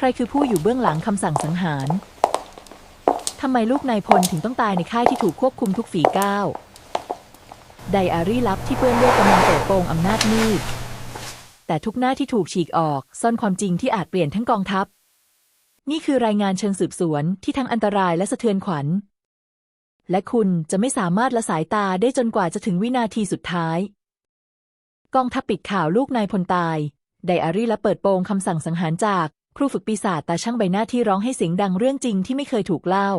ครคือผู้อยู่เบื้องหลังคำสั่งสังหาร ทำไมลูกนายพลถึงต้องตายในค่ายที่ถูกควบคุมทุกฝีก้าวไดอารี่ลับที่เปื้อนเลือดกำลังเปิดโปงอำนาจมืดแต่ทุกหน้าที่ถูกฉีกออกซ่อนความจริงที่อาจเปลี่ยนทั้งกองทัพ นี่คือรายงานเชิงสืบสวนที่ทั้งอันตรายและสะเทือนขวัญ และคุณจะไม่สามารถละสายตาได้จนกว่าจะถึงวินาทีสุดท้าย กองทัพปิดข่าวลูกนายพลตาย ไดอารี่และเปิดโปงคำสั่งสังหารจาก ครูฝึกปีศาจตาช่างใบหน้าที่ร้องให้เสียงดังเรื่องจริงที่ไม่เคยถูกเล่า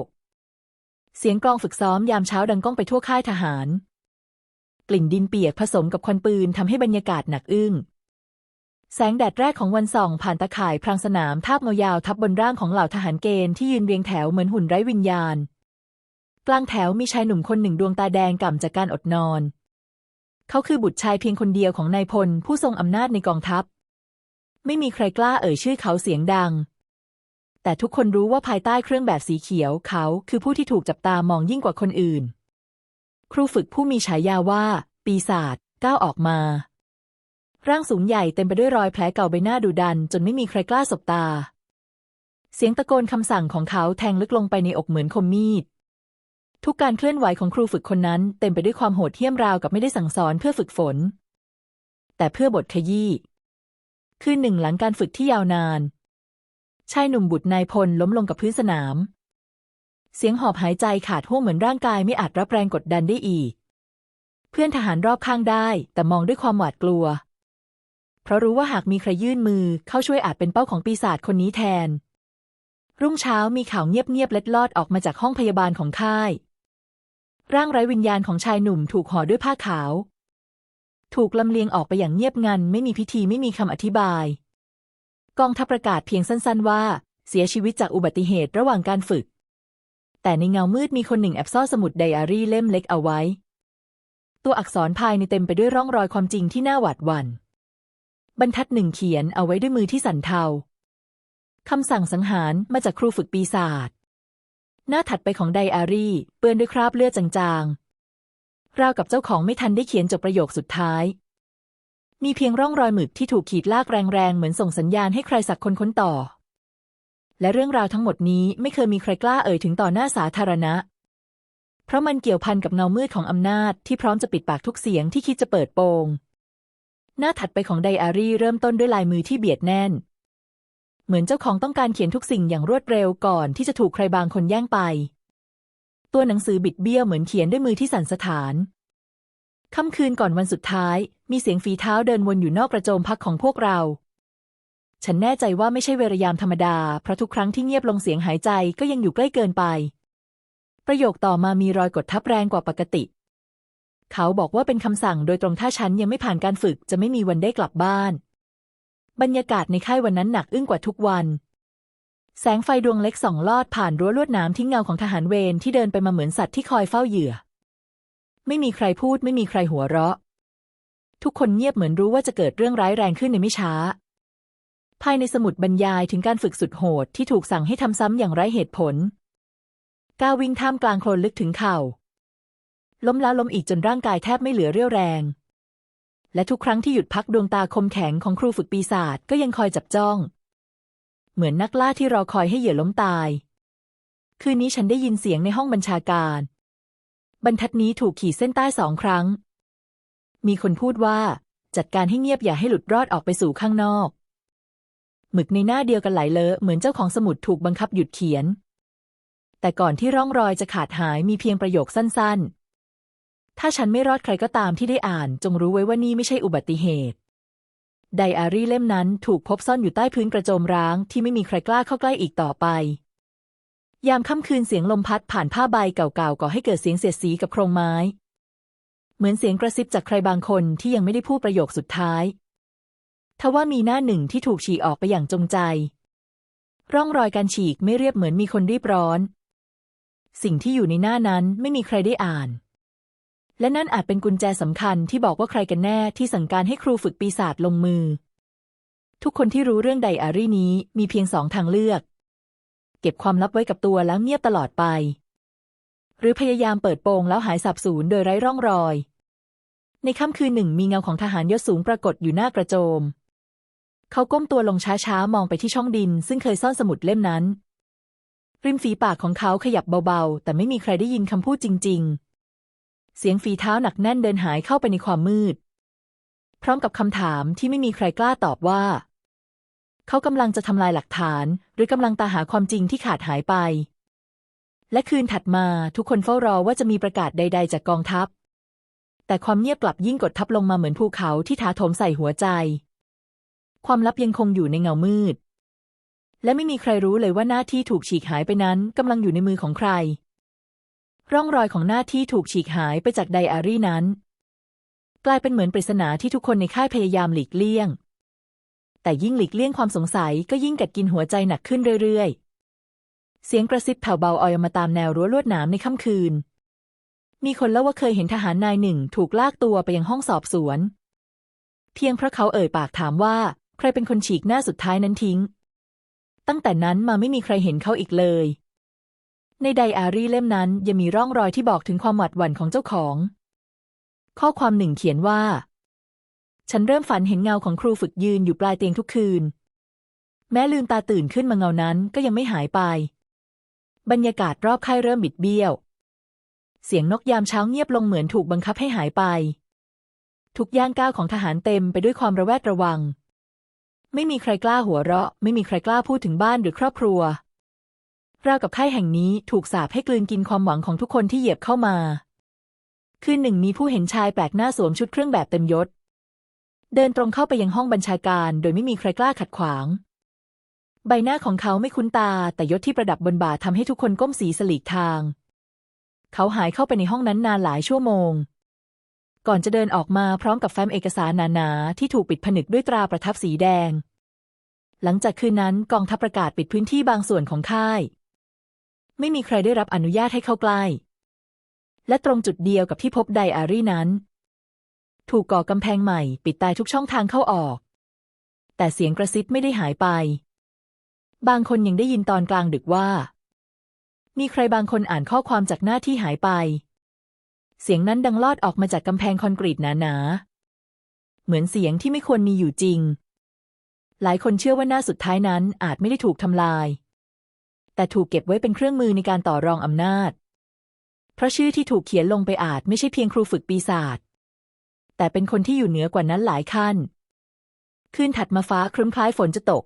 เสียงกลองฝึกซ้อมยามเช้าดังก้องไปทั่วค่ายทหาร กลิ่นดินเปียกผสมกับควันปืนทำให้บรรยากาศหนักอึ้ง แสงแดดแรกของวันส่อง ผ่านตาข่ายพรางสนามทาบเงายาวทับบนร่างของเหล่าทหารเกณฑ์ที่ยืนเรียงแถวเหมือนหุ่นไร้วิญญาณ กลางแถวมีชายหนุ่มคนหนึ่งดวงตาแดงก่ำจากการอดนอน เขาคือบุตรชายเพียงคนเดียวของนายพลผู้ทรงอำนาจในกองทัพ ไม่มีใครกล้าเอ่ยชื่อเขาเสียงดัง แต่ทุกคนรู้ว่าภายใต้เครื่องแบบสีเขียวเขาคือผู้ที่ถูกจับตามองยิ่งกว่าคนอื่น ครูฝึกผู้มีฉายาว่า ปีศาจก้าวออกมา ร่างสูงใหญ่เต็มไปด้วยรอยแผลเก่าใบหน้าดุดัน จนไม่มีใครกล้าสบตา เสียงตะโกนคำสั่งของเขาแทงลึกลงไปในอกเหมือนคมมีดทุกการเคลื่อนไหวของครูฝึกคนนั้นเต็มไปด้วยความโหดเหี้ยมราวกับไม่ได้สั่งสอนเพื่อฝึกฝน แต่เพื่อบทขยี้ คืนหนึ่งหลังการฝึกที่ยาวนาน ชายหนุ่มบุตรนายพลล้มลงกับพื้นสนาม เสียงหอบหายใจขาดห่วงเหมือนร่างกายไม่อาจรับแรงกดดันได้อีก เพื่อนทหารรอบข้างได้ แต่มองด้วยความหวาดกลัว เพราะรู้ว่าหากมีใครยื่นมือเข้าช่วยอาจเป็นเป้าของปีศาจคนนี้แทน รุ่งเช้ามีข่าวเงียบๆเล็ดลอดออกมาจากห้องพยาบาลของค่าย ร่างไร้วิญญาณของชายหนุ่มถูกห่อด้วยผ้าขาว ถูกลำเลียงออกไปอย่างเงียบงัน ไม่มีพิธีไม่มีคำอธิบาย กองทัพประกาศเพียงสั้นๆ ว่า เสียชีวิตจากอุบัติเหตุระหว่างการฝึก แต่ในเงามืดมีคนหนึ่งแอบซ่อนสมุดไดอารี่เล่มเล็กเอาไว้ ตัวอักษรภายในเต็มไปด้วยร่องรอยความจริงที่น่าหวาดหวัน่นบรรทัดหนึ่งเขียนเอาไว้ด้วยมือที่สั่นเทาคำสั่งสังหารมาจากครูฝึกปีศาจหน้าถัดไปของไดอารี่ เปื้อนด้วยคราบเลือดจางๆ ราวกับเจ้าของไม่ทันได้เขียนจบประโยคสุดท้าย มีเพียงร่องรอยหมึกที่ถูกขีดลากแรงๆ เหมือนส่งสัญญาณให้ใครสักคนค้นต่อ และเรื่องราวทั้งหมดนี้ไม่เคยมีใครกล้าเอ่ยถึงต่อหน้าสาธารณะ เพราะมันเกี่ยวพันกับเงามืดของอำนาจที่พร้อมจะปิดปากทุกเสียงที่คิดจะเปิดโปง หน้าถัดไปของไดอารี่เริ่มต้นด้วยลายมือที่เบียดแน่น เหมือนเจ้าของต้องการเขียนทุกสิ่งอย่างรวดเร็วก่อนที่จะถูกใครบางคนแย่งไป ตัวหนังสือบิดเบี้ยวเหมือนเขียนด้วยมือที่สั่นสะท้านค่ำคืนก่อนวันสุดท้าย มีเสียงฝีเท้าเดินวนอยู่นอกกระโจมพักของพวกเรา ฉันแน่ใจว่าไม่ใช่เวรยามธรรมดา เพราะทุกครั้งที่เงียบลงเสียงหายใจก็ยังอยู่ใกล้เกินไป ประโยคต่อมามีรอยกดทับแรงกว่าปกติ เขาบอกว่าเป็นคำสั่งโดยตรงถ้าฉันยังไม่ผ่านการฝึกจะไม่มีวันได้กลับบ้าน บรรยากาศในค่ายวันนั้นหนักอึ้งกว่าทุกวัน แสงไฟดวงเล็กส่องลอดผ่านรั้วลวดนามทิ้งเงาของทหารเวรที่เดินไปมาเหมือนสัตว์ที่คอยเฝ้าเหยื่อ ไม่มีใครพูดไม่มีใครหัวเราะ ทุกคนเงียบเหมือนรู้ว่าจะเกิดเรื่องร้ายแรงขึ้นในไม่ช้า ภายในสมุดบรรยายถึงการฝึกสุดโหดที่ถูกสั่งให้ทำซ้ำอย่างไร้เหตุผล ก้าววิ่งท่ามกลางโคลนลึกถึงเข่า ล้มแล้วล้มอีกจนร่างกายแทบไม่เหลือเรี่ยวแรง และทุกครั้งที่หยุดพักดวงตาคมแข็งของครูฝึกปีศาจก็ยังคอยจับจ้อง เหมือนนักล่าที่รอคอยให้เหยื่อล้มตาย คืนนี้ฉันได้ยินเสียงในห้องบัญชาการ บรรทัดนี้ถูกขีดเส้นใต้สองครั้ง มีคนพูดว่า จัดการให้เงียบอย่าให้หลุดรอดออกไปสู่ข้างนอก หมึกในหน้าเดียวกันไหลเลอะเหมือนเจ้าของสมุดถูกบังคับหยุดเขียน แต่ก่อนที่ร่องรอยจะขาดหายมีเพียงประโยคสั้น ๆ ถ้าฉันไม่รอดใครก็ตามที่ได้อ่าน จงรู้ไว้ว่านี่ไม่ใช่อุบัติเหตุ ไดอารี่เล่มนั้นถูกพบซ่อนอยู่ใต้พื้นกระโจมร้างที่ไม่มีใครกล้าเข้าใกล้อีกต่อไป ยามค่ำคืนเสียงลมพัดผ่านผ้าใบเก่าๆก่อให้เกิดเสียงเสียดสีกับโครงไม้ เหมือนเสียงกระซิบจากใครบางคนที่ยังไม่ได้พูดประโยคสุดท้ายทว่ามีหน้าหนึ่งที่ถูกฉีกออกไปอย่างจงใจ ร่องรอยการฉีกไม่เรียบเหมือนมีคนรีบร้อน สิ่งที่อยู่ในหน้านั้นไม่มีใครได้อ่าน และนั่นอาจเป็นกุญแจสำคัญที่บอกว่าใครกันแน่ที่สั่งการให้ครูฝึกปีศาจลงมือ ทุกคนที่รู้เรื่องไดอารี่นี้มีเพียงสองทางเลือก เก็บความลับไว้กับตัวแล้วเงียบตลอดไป หรือพยายามเปิดโปงแล้วหายสับสูญโดยไร้ร่องรอย ในค่ำคืนหนึ่งมีเงาของทหารยศสูงปรากฏอยู่หน้ากระโจม เขาก้มตัวลงช้าๆมองไปที่ช่องดิน ซึ่งเคยซ่อนสมุดเล่มนั้น ริมฝีปากของเขาขยับเบาๆ แต่ไม่มีใครได้ยินคำพูดจริง ๆ เสียงฝีเท้าหนักแน่นเดินหายเข้าไปในความมืด พร้อมกับคำถามที่ไม่มีใครกล้าตอบว่า เขากำลังจะทำลายหลักฐาน หรือกำลังตาหาความจริงที่ขาดหายไป และคืนถัดมาทุกคนเฝ้ารอว่าจะมีประกาศใด ๆ จากกองทัพ แต่ความเงียบกลับยิ่งกดทับลงมาเหมือนภูเขาที่ถาโถมใส่หัวใจ ความลับยังคงอยู่ในเงามืด และไม่มีใครรู้เลยว่าหน้าที่ถูกฉีกหายไปนั้นกำลังอยู่ในมือของใคร ร่องรอยของหน้าที่ถูกฉีกหายไปจากไดอารี่นั้น กลายเป็นเหมือนปริศนาที่ทุกคนในค่ายพยายามหลีกเลี่ยง แต่ยิ่งหลีกเลี่ยงความสงสัยก็ยิ่งกัดกินหัวใจหนักขึ้นเรื่อยๆ เสียงกระซิบแผ่วเบาออยมาตามแนวรั้วลวดหนามในค่ำคืน มีคนเล่าว่าเคยเห็นทหารนายหนึ่งถูกลากตัวไปยังห้องสอบสวน เพียงเพราะเขาเอ่ยปากถามว่า ใครเป็นคนฉีกหน้าสุดท้ายนั้นทิ้ง ตั้งแต่นั้นมาไม่มีใครเห็นเขาอีกเลย ในไดอารี่เล่มนั้นยังมีร่องรอยที่บอกถึงความหวาดหวั่นของเจ้าของ ข้อความหนึ่งเขียนว่า ฉันเริ่มฝันเห็นเงาของครูฝึกยืนอยู่ปลายเตียงทุกคืน แม้ลืมตาตื่นขึ้นมาเงานั้นก็ยังไม่หายไป บรรยากาศรอบค่ายเริ่มบิดเบี้ยว เสียงนกยามเช้าเงียบลงเหมือนถูกบังคับให้หายไป ทุกย่างก้าวของทหารเต็มไปด้วยความระแวดระวัง ไม่มีใครกล้าหัวเราะ ไม่มีใครกล้าพูดถึงบ้านหรือครอบครัว ราวกับค่ายแห่งนี้ถูกสาปให้กลืนกินความหวังของทุกคนที่เหยียบเข้ามา คืนหนึ่งมีผู้เห็นชายแปลกหน้าสวมชุดเครื่องแบบเต็มยศ เดินตรงเข้าไปยังห้องบัญชาการ โดยไม่มีใครกล้าขัดขวาง ใบหน้าของเขาไม่คุ้นตา แต่ยศที่ประดับบนบ่าทำให้ทุกคนก้มสีสลีกทาง เขาหายเข้าไปในห้องนั้นนานหลายชั่วโมง ก่อนจะเดินออกมาพร้อมกับแฟ้มเอกสารหนาๆที่ถูกปิดผนึกด้วยตราประทับสีแดง หลังจากคืนนั้นกองทัพประกาศปิดพื้นที่บางส่วนของค่าย ไม่มีใครได้รับอนุญาตให้เข้าใกล้ และตรงจุดเดียวกับที่พบไดอารี่นั้น ถูกก่อกำแพงใหม่ปิดตายทุกช่องทางเข้าออก แต่เสียงกระซิบไม่ได้หายไป บางคนยังได้ยินตอนกลางดึกว่า มีใครบางคนอ่านข้อความจากหน้าที่หายไป เสียงนั้นดังลอดออกมาจากกำแพงคอนกรีตหนาๆ เหมือนเสียงที่ไม่ควรมีอยู่จริงหลายคนเชื่อว่าหน้าสุดท้ายนั้นอาจไม่ได้ถูกทำลาย แต่ถูกเก็บไว้เป็นเครื่องมือในการต่อรองอำนาจ เพราะชื่อที่ถูกเขียนลงไปอาจไม่ใช่เพียงครูฝึกปีศาจ แต่เป็นคนที่อยู่เหนือกว่านั้นหลายขั้น คืนถัดมาฟ้าครึ้มคล้ายฝนจะตก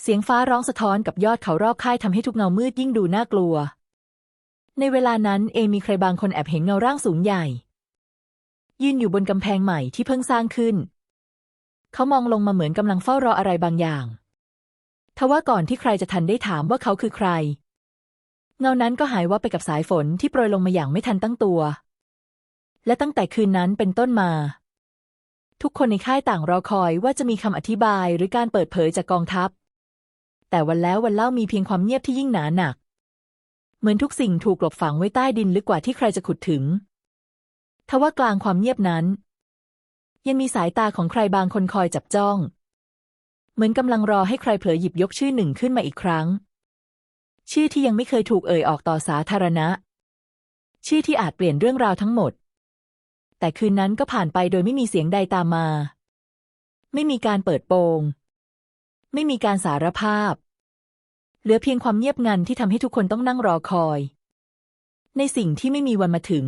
เสียงฟ้าร้องสะท้อนกับยอดเขารอบค่ายทำให้ทุกเงามืดยิ่งดูน่ากลัว ในเวลานั้นเองมีใครบางคนแอบเห็นเงาร่างสูงใหญ่ ยืนอยู่บนกำแพงใหม่ที่เพิ่งสร้างขึ้น เขามองลงมาเหมือนกำลังเฝ้ารออะไรบางอย่าง ทว่าก่อนที่ใครจะทันได้ถามว่าเขาคือใคร เงานั้นก็หายวับไปกับสายฝนที่โปรยลงมาอย่างไม่ทันตั้งตัว และตั้งแต่คืนนั้นเป็นต้นมา ทุกคนในค่ายต่างรอคอยว่าจะมีคำอธิบายหรือการเปิดเผยจากกองทัพ แต่วันแล้ววันเล่ามีเพียงความเงียบที่ยิ่งหนาหนัก เหมือนทุกสิ่งถูกกลบฝังไว้ใต้ดินลึกกว่าที่ใครจะขุดถึงทว่ากลางความเงียบนั้น ยังมีสายตาของใครบางคนคอยจับจ้อง เหมือนกำลังรอให้ใครเผลอหยิบยกชื่อหนึ่งขึ้นมาอีกครั้ง ชื่อที่ยังไม่เคยถูกเอ่ยออกต่อสาธารณะ ชื่อที่อาจเปลี่ยนเรื่องราวทั้งหมด แต่คืนนั้นก็ผ่านไปโดยไม่มีเสียงใดตามมา ไม่มีการเปิดโปง ไม่มีการสารภาพ เหลือเพียงความเงียบงันที่ทำให้ทุกคนต้องนั่งรอคอย ในสิ่งที่ไม่มีวันมาถึง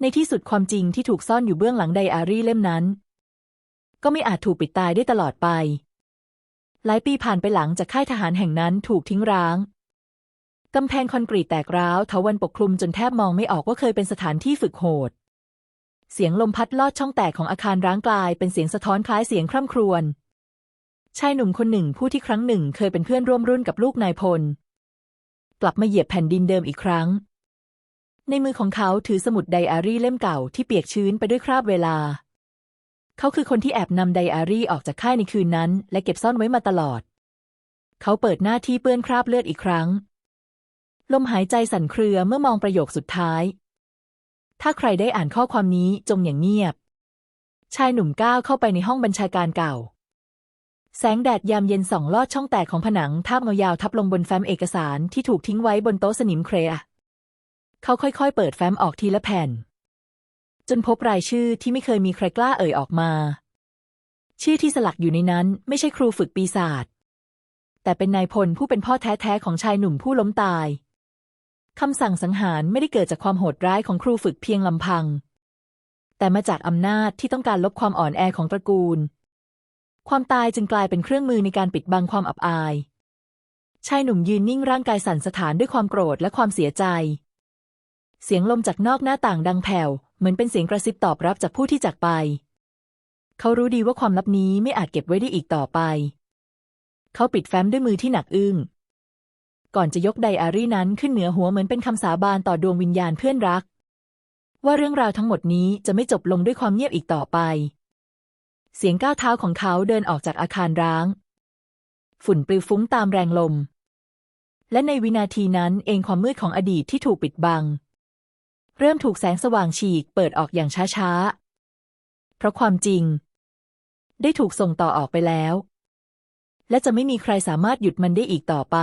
ในที่สุดความจริงที่ถูกซ่อนอยู่เบื้องหลังไดอารี่เล่มนั้น ก็ไม่อาจถูกปิดตายได้ตลอดไป หลายปีผ่านไปหลังจากค่ายทหารแห่งนั้นถูกทิ้งร้าง กำแพงคอนกรีตแตกร้าวเถาวันปกคลุมจนแทบมองไม่ออกว่าเคยเป็นสถานที่ฝึกโหด เสียงลมพัดลอดช่องแตกของอาคารร้างกลาย เป็นเสียงสะท้อนคล้ายเสียงคร่ำครวญ ชายหนุ่มคนหนึ่งผู้ที่ครั้งหนึ่งเคยเป็นเพื่อนร่วมรุ่นกับลูกนายพล กลับมาเหยียบแผ่นดินเดิมอีกครั้งในมือของเขาถือสมุดไดอารี่เล่มเก่าที่เปียกชื้นไปด้วยคราบเวลา เขาคือคนที่แอบนำไดอารี่ออกจากค่ายในคืนนั้น และเก็บซ่อนไว้มาตลอด เขาเปิดหน้าที่เปื้อนคราบเลือดอีกครั้ง ลมหายใจสั่นเครือเมื่อมองประโยคสุดท้าย ถ้าใครได้อ่านข้อความนี้จงอย่างเงียบ ชายหนุ่มก้าวเข้าไปในห้องบัญชาการเก่า แสงแดดยามเย็นส่องลอดช่องแตกของผนังทาบเงายาวทับลงบนแฟ้มเอกสารที่ถูกทิ้งไว้บนโต๊ะสนิมเครอะเขาค่อยๆ เปิดแฟ้มออกทีละแผ่น จนพบรายชื่อที่ไม่เคยมีใครกล้าเอ่ยออกมา ชื่อที่สลักอยู่ในนั้นไม่ใช่ครูฝึกปีศาจแต่เป็นนายพลผู้เป็นพ่อแท้ๆของชายหนุ่มผู้ล้มตายคำสั่งสังหารไม่ได้เกิดจากความโหดร้ายของครูฝึกเพียงลำพัง แต่มาจากอำนาจที่ต้องการลบความอ่อนแอของตระกูล ความตายจึงกลายเป็นเครื่องมือในการปิดบังความอับอาย ชายหนุ่มยืนนิ่งร่างกายสั่นสะท้านด้วยความโกรธและความเสียใจ เสียงลมจากนอกหน้าต่างดังแผ่ว เหมือนเป็นเสียงกระซิบตอบรับจากผู้ที่จากไป เขารู้ดีว่าความลับนี้ไม่อาจเก็บไว้ได้อีกต่อไป เขาปิดแฟ้มด้วยมือที่หนักอึ้ง ก่อนจะยกไดอารี่นั้นขึ้นเหนือหัวเหมือนเป็นคำสาบานต่อดวงวิญญาณเพื่อนรัก ว่าเรื่องราวทั้งหมดนี้จะไม่จบลงด้วยความเงียบอีกต่อไป เสียงก้าวเท้าของเขาเดินออกจากอาคารร้าง ฝุ่นปลิวฟุ้งตามแรงลม และในวินาทีนั้นเองความมืดของอดีตที่ถูกปิดบัง เริ่มถูกแสงสว่างฉีกเปิดออกอย่างช้าๆ เพราะความจริง ได้ถูกส่งต่อออกไปแล้ว และจะไม่มีใครสามารถหยุดมันได้อีกต่อไป